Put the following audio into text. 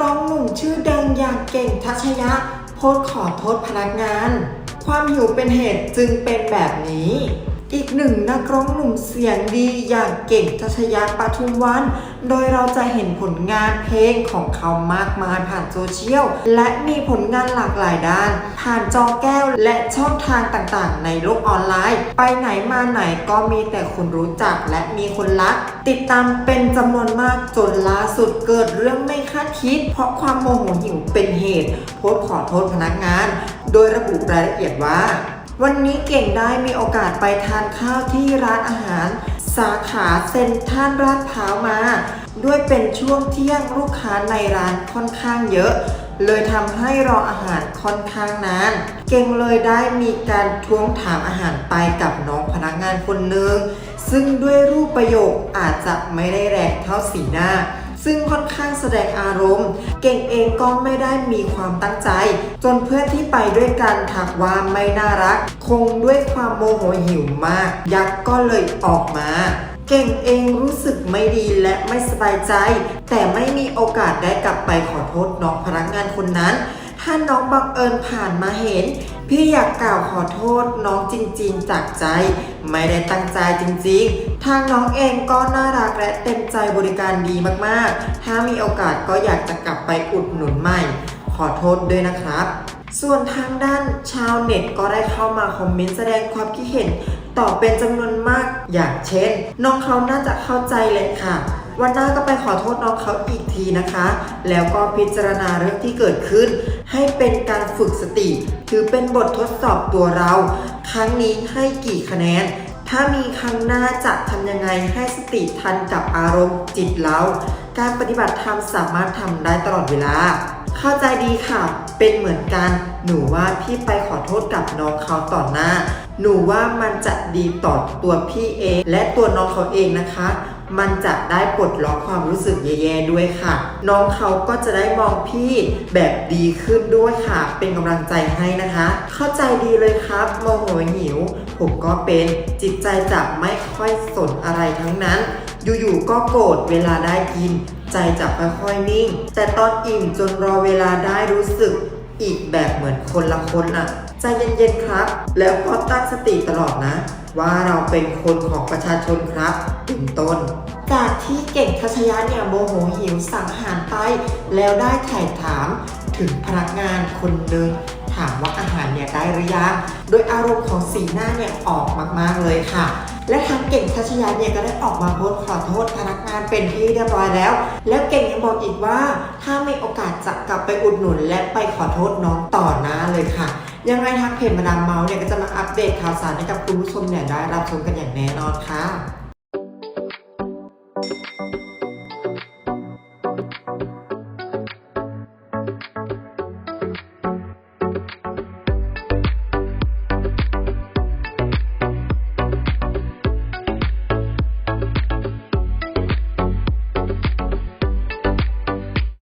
ร้องหนุ่มชื่อดังอย่างเก่งทัชยะ โพสขอโทษพนักงาน ความหิวเป็นเหตุจึงเป็นแบบนี้ อีกหนึ่งนักร้องหนุ่มเสียงดีอย่างเก่งทัชยะปทุมวัน โดยเราจะเห็นผลงานเพลงของเขามากมายผ่านโซเชียล และมีผลงานหลากหลายด้าน ผ่านจอแก้วและช่องทางต่างๆ ในโลกออนไลน์ ไปไหนมาไหนก็มีแต่คนรู้จักและมีคนรัก ติดตามเป็นจำนวนมากจนล่าสุดเกิดเรื่องไม่คาดคิด เพราะความโมโหหิวเป็นเหตุ โพสขอโทษพนักงาน โดยระบุรายละเอียดว่า วันนี้เก่งได้มีโอกาสไปทานข้าวที่ร้านอาหาร สาขาเซ็นทรัลลาดพร้าวมา ด้วยเป็นช่วงเที่ยงลูกค้าในร้านค่อนข้างเยอะ เลยทำให้รออาหารค่อนข้างนาน เก่งเลยได้มีการทวงถามอาหารไปกับน้องพนักงานคนหนึ่งซึ่งด้วยรูปประโยคอาจจะไม่ได้แรงเท่าสีหน้า ซึ่งค่อนข้างแสดงอารมณ์ เก่งเองก็ไม่ได้มีความตั้งใจ จนเพื่อนที่ไปด้วยกันถักว่าไม่น่ารัก คงด้วยความโมโหหิวมาก ยักษ์ก็เลยออกมา เก่งเองรู้สึกไม่ดีและไม่สบายใจ แต่ไม่มีโอกาสได้กลับไปขอโทษน้องพนักงานคนนั้น ถ้าน้องบังเอิญผ่านมาเห็น พี่อยากกล่าวขอโทษน้องจริงๆ จากใจ ไม่ได้ตั้งใจจริงๆ ทางน้องเองก็น่ารักและเต็มใจบริการดีมากๆ ถ้ามีโอกาสก็อยากจะกลับไปอุดหนุนใหม่ ขอโทษด้วยนะครับ ส่วนทางด้านชาวเน็ตก็ได้เข้ามาคอมเมนต์แสดงความคิดเห็นต่อเป็นจำนวนมากอย่างเช่น น้องเขาน่าจะเข้าใจเลยค่ะวันหน้าก็ไปขอโทษน้องเขาอีกทีนะคะ แล้วก็พิจารณาเรื่องที่เกิดขึ้น ให้เป็นการฝึกสติ ถือเป็นบททดสอบตัวเรา ครั้งนี้ให้กี่คะแนน ถ้ามีครั้งหน้าจะทำยังไงให้สติทันกับอารมณ์จิตเรา การปฏิบัติธรรมสามารถทำได้ตลอดเวลา เข้าใจดีค่ะ เป็นเหมือนกัน หนูว่าพี่ไปขอโทษกับน้องเขาต่อหน้า หนูว่ามันจะดีต่อตัวพี่เอง และตัวน้องเขาเองนะคะ มันจะได้ปลดล็อกความรู้สึกแย่ๆด้วยค่ะ น้องเขาก็จะได้มองพี่แบบดีขึ้นด้วยค่ะ เป็นกำลังใจให้นะคะ เข้าใจดีเลยครับโมโหหิว ผมก็เป็นจิตใจจะไม่ค่อยสนอะไรทั้งนั้น อยู่ๆก็โกรธเวลาได้กิน ใจจะค่อยๆนิ่ง แต่ตอนอิ่มจนรอเวลาได้รู้สึกอีกแบบเหมือนคนละคนอะใจเย็นๆครับ แล้วก็ตั้งสติตลอดนะ ว่าเราเป็นคนของประชาชนครับเป็นต้น จากที่เก่งทัชยะเนี่ยโมโหหิวสั่งอาหารไป แล้วได้ไถ่ถามถึงพนักงานคนหนึ่งถามว่าอาหารเนี่ยได้หรือยัง โดยอารมณ์ของสีหน้าเนี่ยออกมากๆเลยค่ะ และทางเก่งทัชยะเนี่ยก็ได้ออกมาโพสขอโทษพนักงานเป็นที่เรียบร้อยแล้ว แล้วเก่งยังบอกอีกว่า ถ้ามีโอกาสจะกลับไปอุดหนุนและไปขอโทษน้องต่อนะ ยังไงทางเพจมาดามเมาส์เนี่ยก็จะมาอัปเดตข่าวสารให้กับคุณผู้ชมเนี่ยได้รับชมกันอย่างแน่นอนค่ะ